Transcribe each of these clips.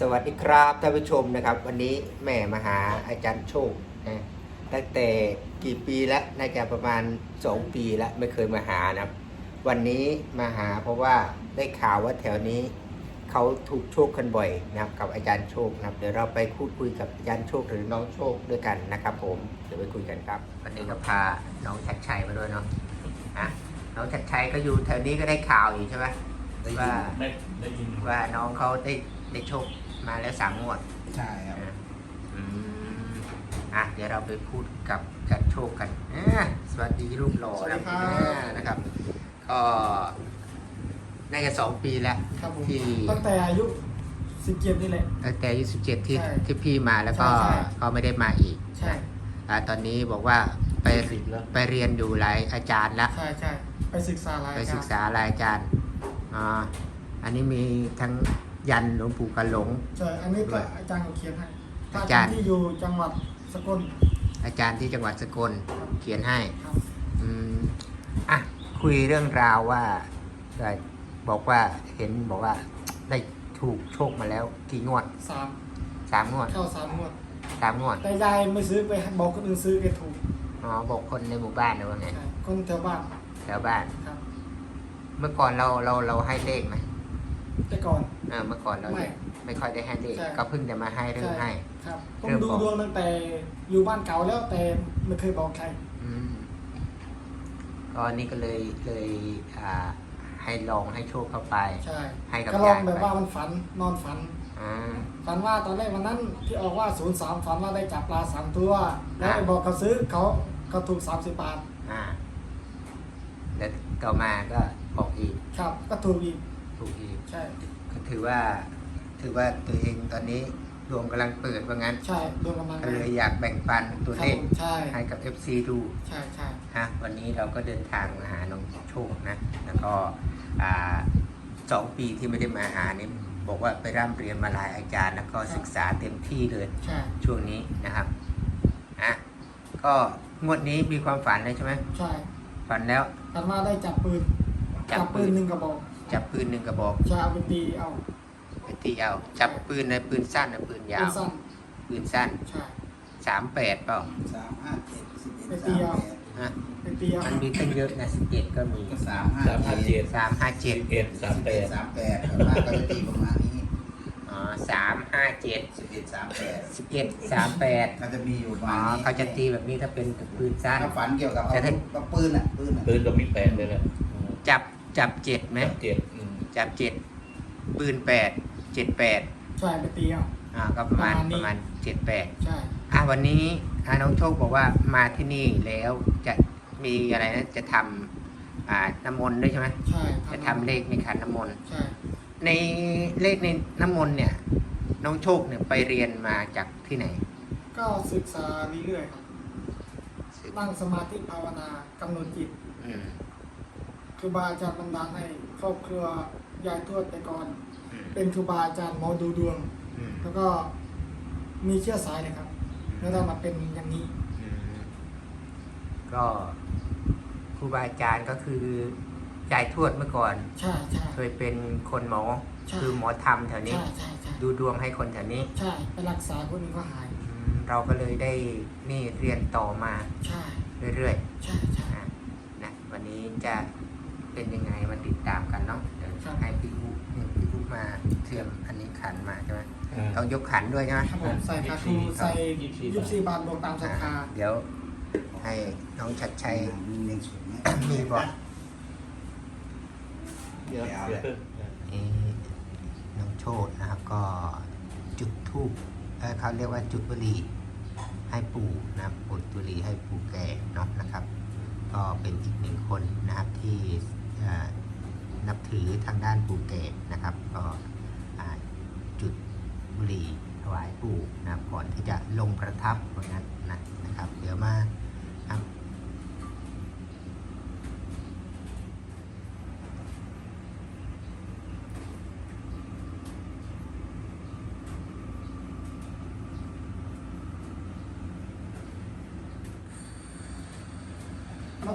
สวัสดีครับท่านผู้ชมนะครับ วันนี้แม่มาหาอาจารย์โชคนะตั้งแต่กี่ปีแล้วน่าจะประมาณ 2 ปีแล้วไม่เคยมาหานะครับวันนี้มาหาเพราะว่าได้ข่าวว่าแถวนี้เขาถูกโชคกันบ่อยนะครับกับอาจารย์โชคนะครับเดี๋ยวเราไปพูดคุยกับอาจารย์โชคหรือน้องโชคด้วยกันนะครับ ผมเดี๋ยวไปคุยกันครับวันนี้ก็พาน้องชัดชัยมาด้วยเนาะอะน้องชัดชัยก็อยู่แถวนี้ก็ได้ข่าวอยู่ใช่ไหมได้ยิว่านได้ได้ยินว่าน้องเขาได้ ได้โชคมาแล้วสามงวดใช่ครับอืมอะเดี๋ยวเราไปพูดกับจัดโชคกันอ่าสวัสดีรูปหล่อสวัสดีครับอ่านะครับ ก็น่าจะสองปีแล้ว ครับผมที่ ตั้งแต่อายุสิบเจ็ดนี่แหละ ตั้งแต่อายุสิบเจ็ดที่ใช่ที่พี่มาแล้วก็ใช่ใช่ ก็ไม่ได้มาอีกใช่ อ่าตอนนี้บอกว่าไปสิบแล้ว ไปเรียนอยู่หลายอาจารย์แล้วใช่ใช่ไปศึกษาหลายไปศึกคษาหลายอาจารย์อ่าอันนี้มีทั้ง ยันหลวงปู่กระหลง ใช่อันนี้ด้ก็วยอาจารย์เขาเขียนให้ถ้าอาจารย์ที่อยู่จังหวัดสกล อาจารย์ที่จังหวัดสกลครับเขียนให้ครับอืมอะคุยเรื่องราวว่าได้บอกว่าเห็นบอกว่าได้ถูกโชคมาแล้วกี่งวดสามสามงวดเข้าสามงวดสามงวดแต่ยายไม่ซื้อไปบอกคนอื่นซื้อแกถูกอ๋อบอกคนในหมู่บ้านนะว่าไงใช่คนแถวบ้านแถวบ้านครับเมื่อก่อนเราเราเราให้เลขไหมแต่ก่อน เออเมื่อก่อนเราไม่ไม่ค่อยได้ให้เลขใช่ ก็เพิ่งจะมาให้เริ่มให้ ครับผเริ่มมดูบอก ดวงตั้งแต่อยู่บ้านเก่าแล้วแต่ไม่เคยบอกใคร อืมก็นี่ก็เลยเลยอ่าให้ลองให้โชคเข้าไป ใช่ให้กับก็ลองยายแบบไป ว่ามันฝันนอนฝัน อ่า ฝันว่าตอนแรกวันนั้นที่ออกว่าศูนย์สามฝันว่าได้จับปลาสามตัว แล้วอ่าไปบอกเขาซื้อเขาเขาถูกสามสิบบาทอ่า แล้วต่อมาก็ออกอีก ครับ ก็ถูกอีกถูกอีก ใช่ก็ ถือว่า ถือว่าตัวเองตอนนี้ดวงกำลังเปิดว่างั้นใช่ดวงกำลังก็เลยอยากแบ่งปันตัวครับเลขผมใช่ให้กับ FC ดูใช่ใช่ฮะวันนี้เราก็เดินทางมาหาน้องโชคนะแล้วก็อ่าสองปีที่ไม่ได้มาหานี่บอกว่าไปร่ำเรียนมาหลายอาจารย์แล้วก็ศึกษาเต็มที่เลยใช่ช่วงนี้นะครับอะก็งวดนี้มีความฝันเลยใช่ไหมใช่ฝันแล้วฝันว่าได้จับปืนจับปืปืนนหนึ่งกระบอก จับปืนหนึ่งกระบอกใช่เอาไปตีเอาไปตีเอา จับปืนในปืนสั้นในปืนยาปืนว สั้นปืนสั้นใช่สามแปดเปล่าสามห้าเจ็ดสิบเอ็ดไปสาตีมเอาแปดฮะไปตีเอามันมีตั้งเยอะนะสิบเจ็ดก็มีก็สามห้าสามห้าเจ็ดสามห้าเจ็ดเอ็ดสามแปดสามแปดส่วนมากก็จะตีประมาณนี้อ๋อสามห้าเจ็ดสิบเอ็ดสามแปดสิบเอ็ดสามแปดก็จะมีอยู่ประอ๋อมาณนี้เขาจะตีแบบนี้ถ้าเป็นปืนสั้น ถ้าฝันเกี่ยวกับแต่เอาถ้ากับปืนอะปืนอะปืนก็มีแปดเลยแหละจับ จับเจ็ดไหมเจ็ดอืมจับเจ็ดปืนแปดเจ็ดแปดใช่ไปตีเอา อ่าก็ประมาณประมาณนี้ ประมาณเจ็ดแปดใช่ อะวันนี้อ่าน้องโชคบอกว่ามาที่นี่แล้วจะมีอะไรนะจะทำอ่าน้ำมนต์ด้วยใช่ไหมใช่จะทำเลขในขันน้ำมนต์ ใช่ ในเลขในน้ำมนต์เนี่ย น้องโชคเนี่ยไปเรียนมาจากที่ไหนก็ศึกษาเรื่อยๆครับนั่งสมาธิภาวนากำหนดจิต อืม ครูบาอาจารย์บันดาลให้ครอบครัวยายทวดแต่ก่อน อืมเป็นครูบาอาจารย์หมอดูดวง อืมแล้วก็มีเชื้อสายเลยครับ แล้วได้มาเป็นอย่างนี้ อืมก็ครูบาอาจารย์ก็คือยายทวดเมื่อก่อน ใช่ใช่ เคยเป็นคนหมอ ใช่ คือหมอธรรมแถวนี้ ใช่ใช่ใช่ดูดวงให้คนแถวนี้ใช่ไปรักษาคนอื่นก็หาย อืมเราก็เลยได้นี่เรียนต่อมาใช่ เรื่อยใช่ใช่ๆนะนะวันนี้จะ เป็นยังไงมาติดตามกันเนาะเดี๋ยวครับให้พี่อุนี่พี่อุมาเทียมอันนี้ขันมาใช่ไหมอ่าต้องยกขันด้วยใช่ไหมครับผมใส่คาคูใส่ยิบซีบาทบวกตามศรัทธาอ่าเดี๋ยว ให้น้องชัดชัยมีเรียงสูงเนี่ยมีบอกเดี๋ยวเอาเดี๋เลยวยนี่น้องโชดนะครับก็จุดทูบเขาเรียกว่าจุดบุหรี่ให้ปู่นะครับปุดบุหรี่ให้ปู่แก่เนาะนะครับ ก็เป็นอีกหนึ่งคนนะครับที่เอ่อ นับถือทางด้านปูเกตนะครับ ก็จุดบุหรี่ถวายปู่นะก่อนที่จะลงประทับวันนั้นนะนะครับ เดี๋ยวมาครับ แล้วป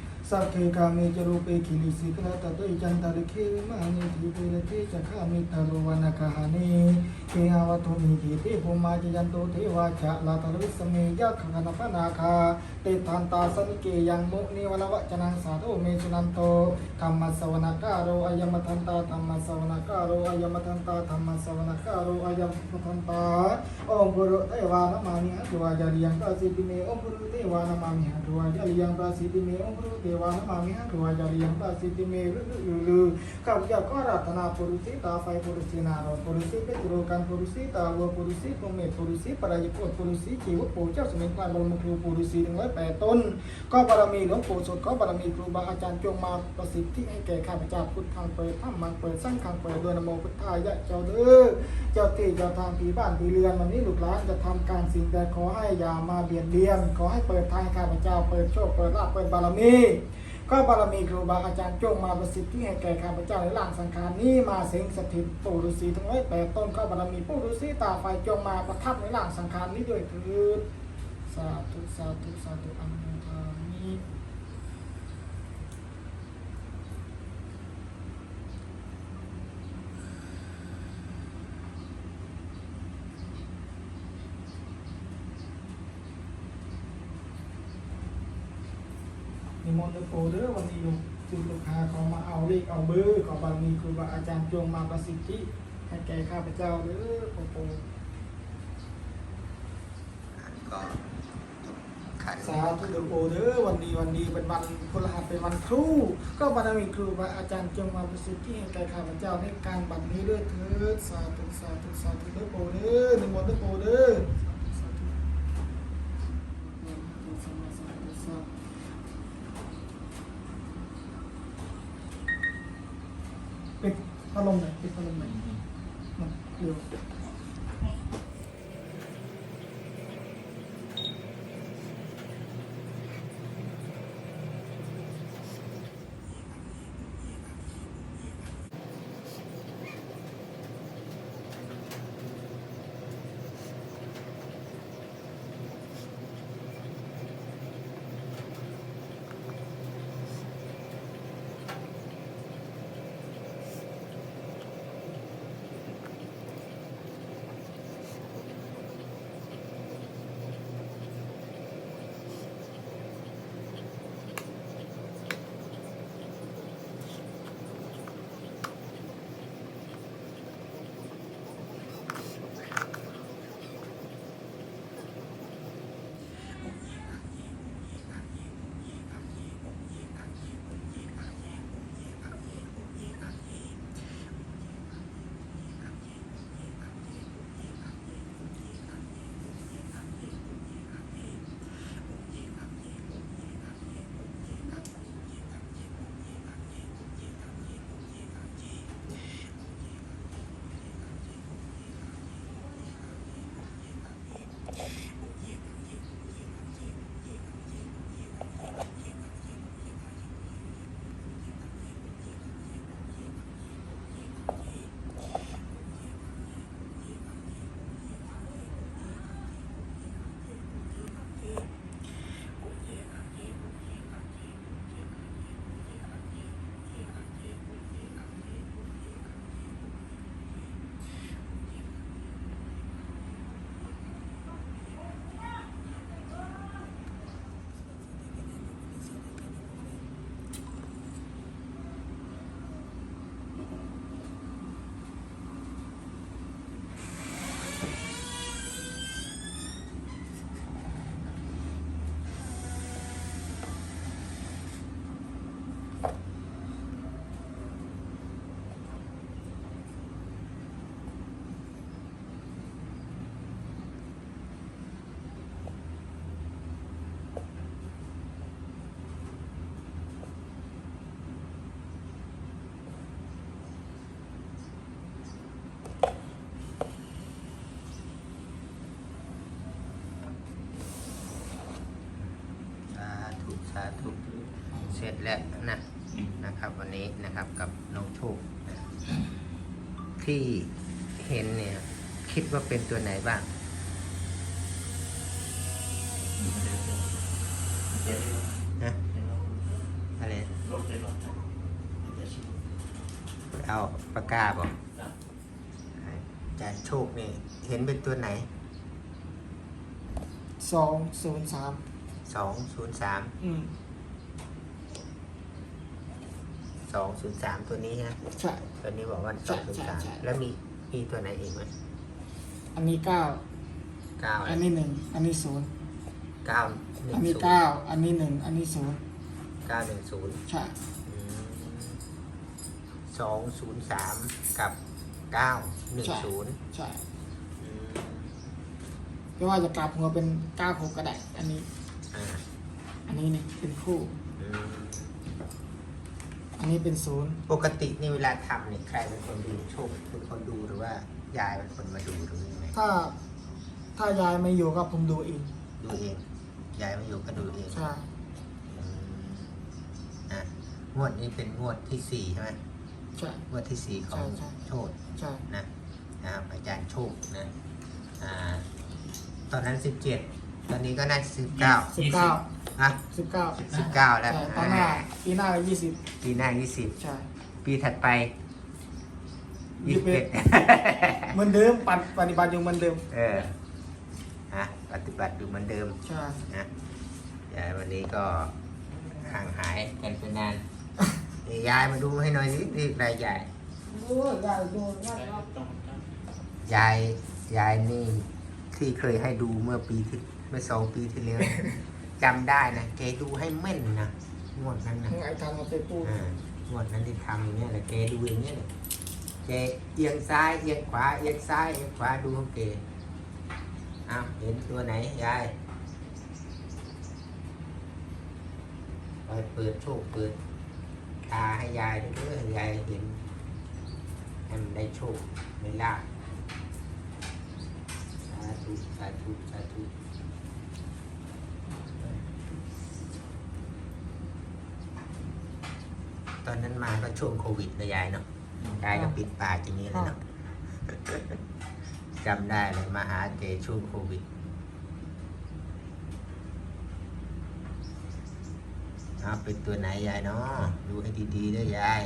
สัพเพกามิจรูปเปคิลิสิกระตะตุจันตาริเควิมานิทิเปรติจักขามิตารุวนาคหานิเกหาวตุนิทิเตภุมาจยันโตเทวาชะลาตะวิสเมยะขะนะปะนาคาเตทันตาสนิเกยังมุนิวลวะจนังสาธุเมสุนันโตธรรมสวนาการโรอายมทันตาธรรมสวนาการโรอายมทันตาธรรมสวนาการโรอายมทันตาองค์กุรุเทวานะมามิหัตวาจาริยังปราสิติเมองค์กุรุเทวานะมามิหัตวาจาริยังปราสิติเมองค์กุรุเทวานมามิหัตวาจาริยังปราสิติเมลุลุลุข้าพเจ้าก็ราธนาปุรุสิตาไฟปุรุสินารปุรุสิเปตุโรกันปุรุสิตาวัวปุรุสิพรหมเมปุรุสิปรายโกฏปุรุสิชีวปูเจ้าสมิงพานบรมครูปุรุสิถึงร้อยแปดต้น ก็บารมีหลวงปู่สดก็บารมีครูบาอาจารย์จงมาประสิทธิ์ที่ให้แก่ข้าพเจ้าพุทธังเปิดถ้ำมังเปิดสร้างขังเปิดด้วยนโมพุทธายะเจ้าเด้อเจ้าที่เจ้าทางผีบ้านผีเรือนวันนี้ลูกหลานจะทำการสิ่งใดขอให้อย่ามาเบียดเบียน ขอให้เปิดทางข้าพเจ้าเปิดโชคเปิดลาภเปิดบารมี ก็บารมีครูบาอาจารย์จงมาประสิทธิ์ที่ให้แก่ข้าพเจ้าในร่างสังขารนี้มาสิงสถิตปู่ฤาษีทั้งร้อยแปดต้นก็บารมีปู่ฤาษีตาไฟจงมาประทับในร่างสังขารนี้ด้วยเถิดสาธุสาธุสาธุอนุโมทามิ นิมนต์โปเด้อวันนี้ลูกจุดลูกค้าเขามาเอาเลขเอาเบอร์ขอบารมีครูบาอาจารย์จงมาประสิทธิให้แก่ข้าพเจ้าเด้อโปโปก็ขันสาธุเด้อโปเด้อวันนี้วันนี้เป็นวันพฤหัสเป็นวันครู ก็บารมีครูบาอาจารย์จงมาประสิทธิให้แก่ข้าพเจ้าในการบัดนี้ด้วยเถิดสาธุสาธุสาธุเด้อโปเด้อนิมนต์เด้อโปเด้อสาธุสาธุสาธุสาธุ ปิดพัดลมหน่อยปิดพัดลมหน่อยมันเร็ว สร็จแล้วนะนะครับ วันนี้นะครับกับน้องโชคนะที่เหเห็นเนี่ย คิดว่าเป็นตัวไหนบ้างฮะอะไรเอาปากกาบอกอาจารย์โชคนี่เห็นเป็นตัวไหนสองศูนย์สามสองศูนย์สามอืม สองศูนย์สามตัวนี้ฮะใช่ ตัวนี้บอกว่าสใช่องศูนใช่ย์สามใช่ แล้วมีมีตัวไหนอีกไหมอันนี้เก้าเก้าอันนี้หนึ่งอันนี้ศูนย์เก้าหนึ่งอันนี้ศูนย์เก้าอันนี้หนึ่งอันนี้ศูนย์เก้าหนึ่งศูนย์ใช่สองศูนย์สามกับเก้าหนึ่งศูนย์ใช่ไม่ว่าจะกลับหัวเป็นเก้าหกก็ได้ อันนี้ อ่าอันนี้เนี่ยเป็นคู่ อืม อันนี้เป็นศูนย์ปกตินี่เวลาทำเนี่ยใครเป็นคนดูโชคเป็นคนดูหรือว่ายายเป็นคนมาดูหรือยังไงถ้า ถ้ายายไม่อยู่ก็ผมดูเองดูเองยายไม่อยู่ก็ดูเองใช่อืมอะงวดนี้เป็นงวดที่สี่ใช่ไหมใช่ งวดที่สี่ของใช่ใช่ โชคใช่ นะนะครับอาจารย์โชคนะอ่าตอนนั้นสิบเจ็ด ตอนนี้ก็น่าสิบเก้าสิบเก้าอะสิบเก้าสิบเก้าแล้วใช่ตอนหน้าปีหน้ายี่สิบปีหน้ายี่สิบใช่ปีถัดไปยี่สิบเอ็ดเหมือนเดิมปฏิปฏิบัติอยู่เหมือนเดิม เออฮะปฏิบัติอยู่เหมือนเดิมใช่นะยายวันนี้ก็ห่างหายกันไปนานนี่ยายมาดูให้หน่อยสินี่รายใหญ่โอ้ยได้โดนได้ยายยายนี่ที่เคยให้ดูเมื่อปีที่ เมื่อสองปีที่แล้วจำได้นะแกดูให้แม่นนะงวดนั้นนะไอ้ทำมาไปปูอ่างวดนั้นที่ทำอย่างเนี้ยแหละแกดูอย่างเนี้ยเลยแกเอียงซ้ายเอียงขวาเอียงซ้ายเอียงขวาดูของแกอ้าวเห็นตัวไหนยายไปเปิดโชคเปิดตาให้ยายด้วยเด้อยายเห็นให้มันได้โชคได้ลาภสาธุสาธุสาธุต อนนั้นมาก็ช่วงโควิดนะยายเนาะยายก็ปิดปากอย่างนี้เลยเนาะจำได้เลยมาหาเจช่วงโควิดเอาเป็นตัวไหนยายเนาะดูให้ดีๆด้วยยาย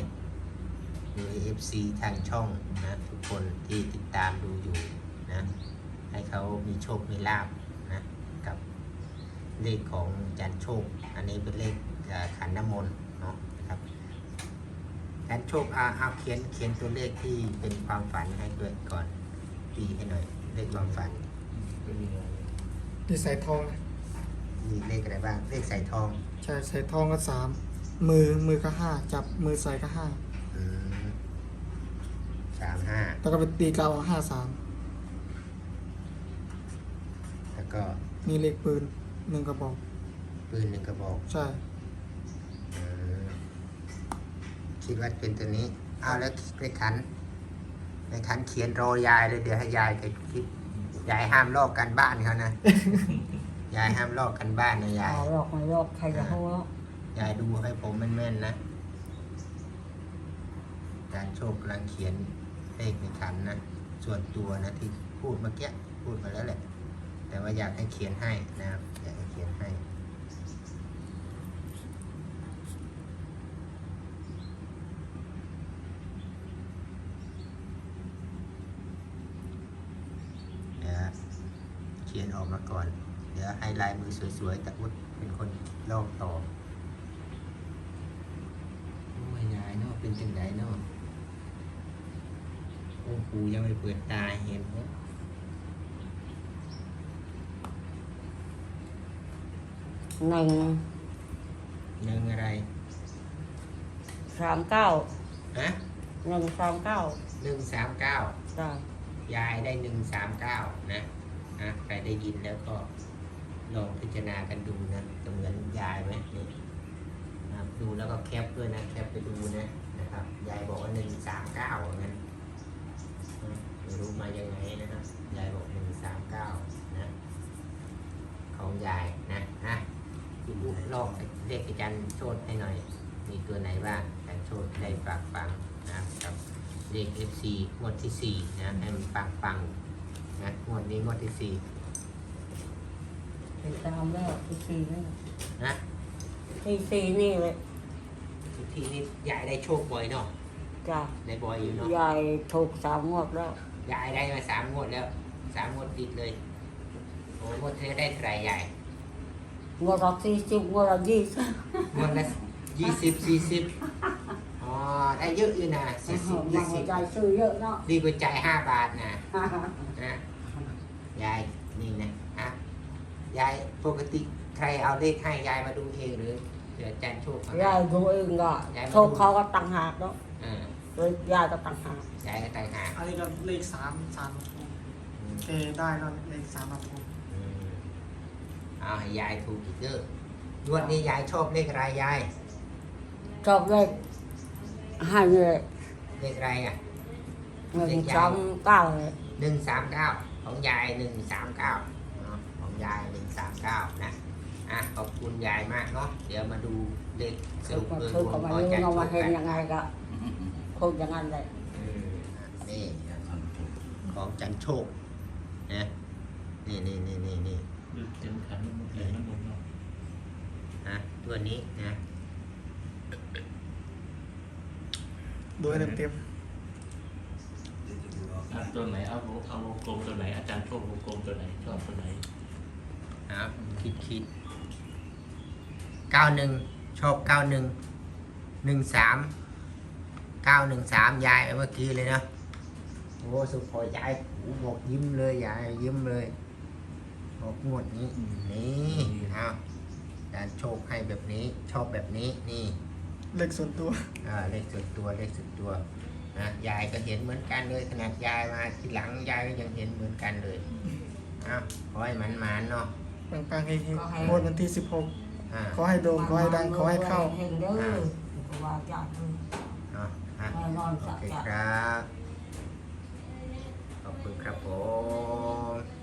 ดูเอฟซีทางช่องนะ ทุกคนที่ติดตามดูอยู่นะ ให้เขามีโชค มีลาบนะ กับเลขของจันโชค อันนี้เป็นเลขเอ่อขันน้ำมนต์เนาะนะครับ จันโชคเอาเอาเขียนเขียนตัวเลขที่เป็นความฝันให้ด้วยก่อนตีให้หน่อย เลขความฝันนี่ใส่ทองนะมีเลขอะไรบ้าง เลขใส่ทองใช่ใส่ทองก็สามมือมือก็ห้าจับมือใส่ก็ห้าอืมสามห้าแล้วก็ไปตีกาวห้าสามแล้วก็มีเลขปืนหนึ่งกระบอกปืนหนึ่งกระบอก ใช่ อืม คิดว่าเป็นตัวนี้ เอาแล้วไปขันไปขันเขียนรอยายเลยเดี๋ยวให้ยายไปคิดยายห้ามลอกกันบ้านเขานะ ยายห้ามลอกกันบ้านนะยายเอาหลอกไม่หลอกใครจะเขาหรอกยายดูให้ผมแม่นๆนะอาจารย์โชคกำลังเขียนเลขในขันนะ ส่วนตัวนะที่พูดเมื่อกี้พูดมาแล้วแหละ แต่ว่าอยากให้เขียนให้นะครับ อยากให้เขียนให้ เดี๋ยวเขียนออกมาก่อน เดี๋ยวให้ ลายมือสวยๆแต่อุดเป็นคนลอกต่อโอ้ยยายเนาะเป็นจังไดเนาะโอ้ปูยังไม่เปิดตาเห็นเนาะหนึ่งยังอะไรสามเก้าฮะหนึ่งสามเก้าหนึ่งสามเก้าจ้ะ ยายได้หนึ่งสามเก้านะนะใครได้ยินแล้วก็ ลองพิจารณากันดูนะจะเหมือนยายไหมนี่นะครับดูแล้วก็แคปด้วยนะ แคปไปดูนะนะครับ ยายบอกว่าหนึ่งสามเก้างั้นนไม่รู้มายังไงนะครับ ยายบอกหนึ่งสามเก้านะ ของยายนะนะพี่บุ๊กลอกเลขอาจารย์โชดให้หน่อย มีตัวไหนบ้างอาจารย์โชดได้ฝากฟังนะครับเลเด็ก FC งวดที่สี่นะให้มันปังปังนะงวดนี้งวดที่สี่ ติดตามแล้วที่สี่นี่นะที่สี่นี่เลยทุกทีนี่ยายได้โชคบ่อยเนาะจ้ะได้บ่อยอยู่เนาะยายถูกสามงวดแล้วยายได้มาสามงวดแล้วสามงวดติดเลยโอ้งวดที่แล้วได้เท่าไหร่ยายงวดละสี่สิบงวดละยี่สิบงวดละยี่สิบสี่สิบอ๋อได้เยอะอยู่นะสี่สิบมัยี่นสิบใจซื้อเยอะเนาะดีกว่าจ่ายห้าบาทนะนะยายนี่นะอะ ยายปกติใครเอาเลขให้ยายมาดูเองหรือเดี๋ยวอาจารย์โชคมายายดูเองก็โชคเขาก็ตังหากเนาะอ่าเลยยายก็ตังหากยายก็ต่างหากอันนี้ก็เลขสามสามครับผมอืมเอได้แล้วเลขสามครับผมอืมเอาให้ยายถูกอีกเด้องวดนี้ยายชอบเลขอะไรยายชอบเลขให้เลยเลขอะไรอะ หนึ่งสองเก้าเลยหนึ่งสามเก้าของยายหนึ่งสามเก้าของ ยายหนึ่งสามเก้านะอะขอบคุณยายมากเนาะเดี๋ยวมาดูเลขสคือรุปก็เบอร์คือรวก็มมาของดูอาจารย์เราโชมาคเห็นกันยังไงก็คงอย่างนั้นเลยอืมนี่ของอาจันโชคนะนี่นี่นี่นี่นี่ดูเต็มขันน้ำมันต์น้ำมันต์เนาะนะตัวนี้นะดูให้เต็มเดี๋ยวจะดูเอาอะตัวไหนเอาเอาวงกลมตัวไหนอาจารย์ชอบวงกลมตัวไหนชอบตัวไหน นะคิดคิดเก้าหนึ่งชอบเก้าหนึ่งหนึ่งสามเก้าหนึ่งสามยายเอาเมื่อกี้เลยเนาะโอ้สุดพอยายโอ้บอกยิ้มเลยยายยิ้มเลยบอกงวดนี้นี่เอาอาจารย์โชคให้แบบนี้ชอบแบบนี้นี่เลขส่วนตัวอ่าเลขส่วนตัวเลขส่วนตัวนะยายก็เห็นเหมือนกันเลยขนาดยายมาทีหลังยายก็ยังเห็นเหมือนกันเลยอ้าวขอให้มันมานๆเนาะ ปังๆเฮงๆงวดวันที่สิบหกอ่าขอให้โด่งขอให้ดังขอให้เข้าเห็นเด้อว่าจะดูเนาะอะแน่นอนโอจะเคจะครับ ขอบคุณครับผม